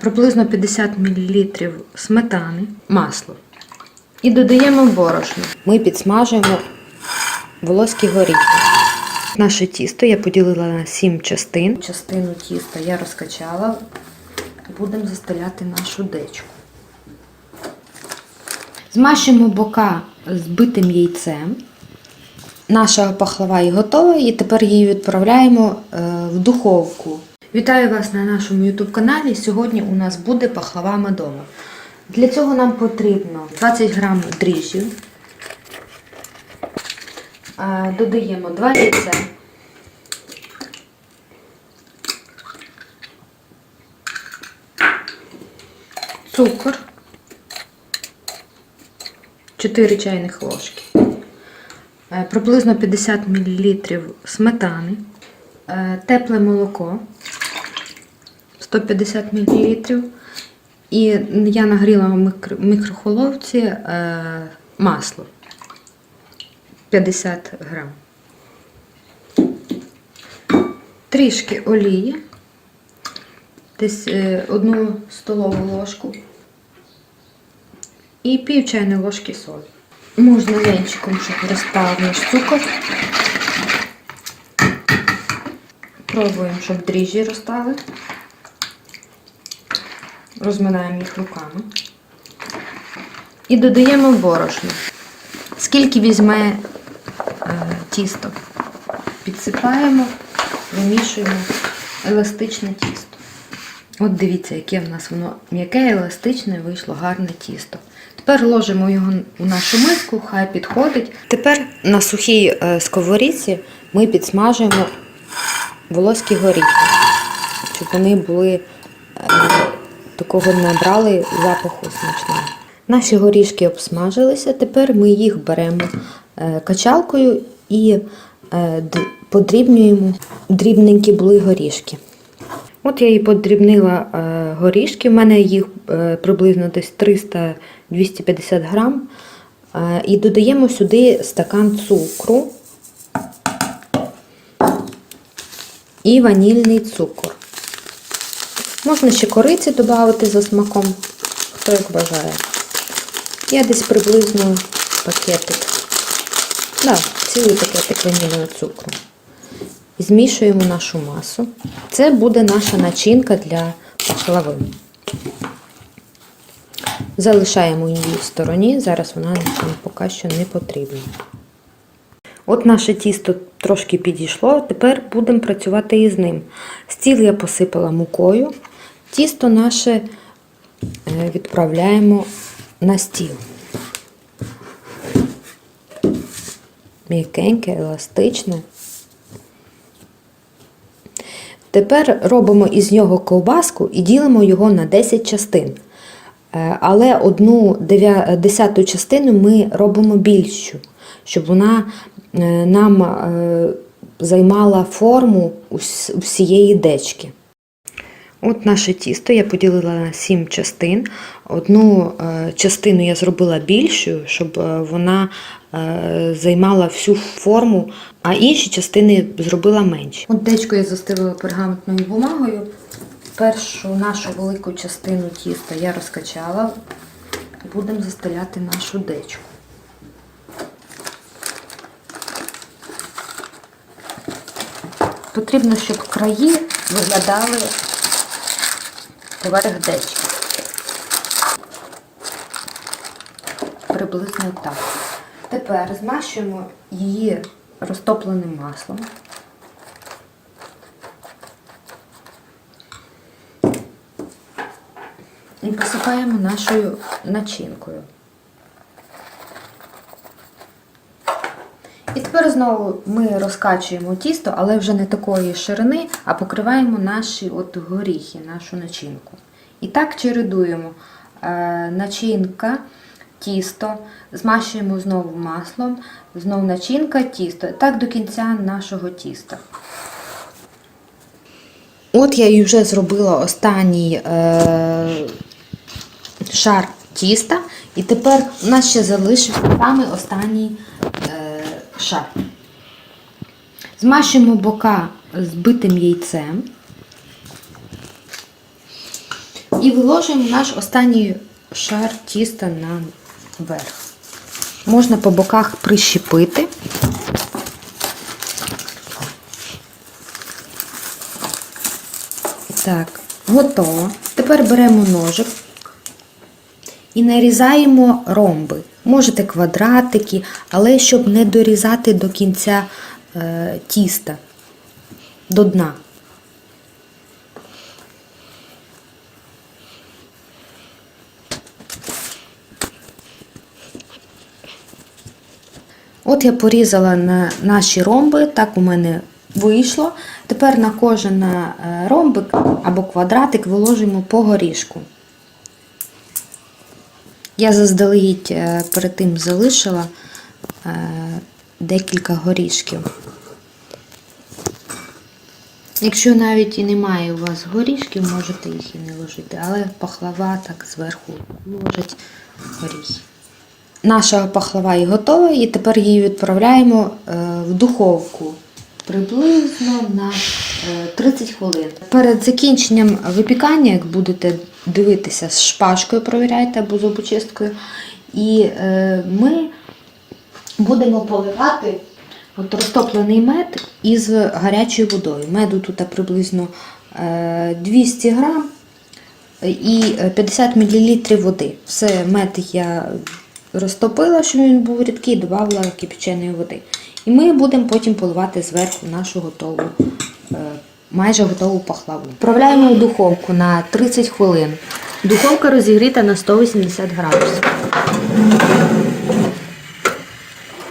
приблизно 50 мл сметани, масло. І додаємо борошно. Ми підсмажуємо волоські горіхи. Наше тісто я поділила на 7 частин. Частину тіста я розкачала. Будемо застеляти нашу дечку. Змащуємо бока збитим яйцем. Наша пахлава і готова, і тепер її відправляємо е, в духовку. Вітаю вас на нашому YouTube каналі. Сьогодні у нас буде пахлава медова. Для цього нам потрібно 20 грам дріжджів. Додаємо 2 яйця. Цукор. 4 чайних ложки. Е, Приблизно 50 мл сметани. Е, Тепле молоко 150 мл. І я нагріла в мікрохвильовці е, масло 50 грам. Трішки олії, десь е, одну столову ложку і пів чайної ложки солі. Можна венчиком, щоб розстав наш цукор. Пробуємо, щоб дріжджі розстали. Розминаємо їх руками. І додаємо борошно. Скільки візьме е, тісто. Підсипаємо, вимішуємо еластичне тісто. От дивіться, яке в нас воно м'яке, еластичне, вийшло гарне тісто. Тепер ложимо його у нашу миску, хай підходить. Тепер на сухій е, сковорідці ми підсмажуємо волоські горіхи, щоб вони були е, такого набрали запаху смачного. Наші горішки обсмажилися, тепер ми їх беремо е, качалкою і е, подрібнюємо дрібненькі були горішки. От я і подрібнила е, горішки. У мене їх приблизно десь 300-250 грам. І додаємо сюди стакан цукру і ванільний цукор. Можна ще кориці додати за смаком, хто як бажає. Я десь приблизно пакетик. Да, цілий пакетик ванільного цукру. Змішуємо нашу масу. Це буде наша начинка для пахлави. Залишаємо її в стороні, зараз вона нам поки що не потрібна. От наше тісто трошки підійшло, тепер будемо працювати із ним. Стіл я посипала мукою, тісто наше е, відправляємо на стіл. М'якеньке, еластичне. Тепер робимо із нього ковбаску і ділимо його на 10 частин. Е, Але одну десяту частину ми робимо більшу, щоб вона е, нам е, займала форму ус- усієї дечки. От наше тісто я поділила на 7 частин. Одну е, частину я зробила більшою, щоб е, вона е, займала всю форму, а інші частини зробила менші. От дечку я застелила пергаментною бумагою. Першу нашу велику частину тіста я розкачала. Будемо застеляти нашу дечку. Потрібно, щоб краї виглядали поверх дечки. Приблизно так. Тепер змащуємо її розтопленим маслом. І посипаємо нашою начинкою. І тепер знову ми розкачуємо тісто, але вже не такої ширини, а покриваємо наші от горіхи, нашу начинку. І так чередуємо е, начинка, тісто, змащуємо знову маслом, знову начинка, тісто. Так до кінця нашого тіста. От я і вже зробила останній е, шар тіста, і тепер у нас ще залишився саме останній шар. Змащуємо бока збитим яйцем. І виложуємо наш останній шар тіста наверх. Можна по боках прищепити. Так, готово. Тепер беремо ножик і нарізаємо ромби. Можете квадратики, але щоб не дорізати до кінця е, тіста, до дна. От я порізала на наші ромби, так у мене вийшло. Тепер на кожен е, ромбик або квадратик виложимо по горішку. Я заздалегідь е, перед тим залишила е, декілька горішків. Якщо навіть і немає у вас горішків, можете їх і не ложити, але пахлава так зверху ложить горіхи. Наша пахлава і готова, і тепер її відправляємо е, в духовку приблизно на е, 30 хвилин. Перед закінченням випікання, як будете дивитися, з шпажкою провіряйте або зубочисткою, і е, ми будемо поливати от розтоплений мед із гарячою водою. Меду тут приблизно е, 200 грам і е, 50 мл води. Все, мед я розтопила, щоб він був рідкий, додала кипяченої води. І ми будемо потім поливати зверху нашу готову, е, майже готову пахлаву. Вправляємо в духовку на 30 хвилин. Духовка розігріта на 180 градусів.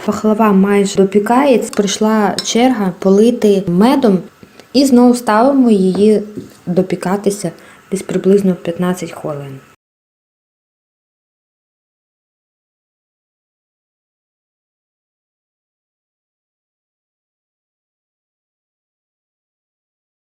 Пахлава майже допікається, прийшла черга полити медом і знову ставимо її допікатися десь приблизно 15 хвилин.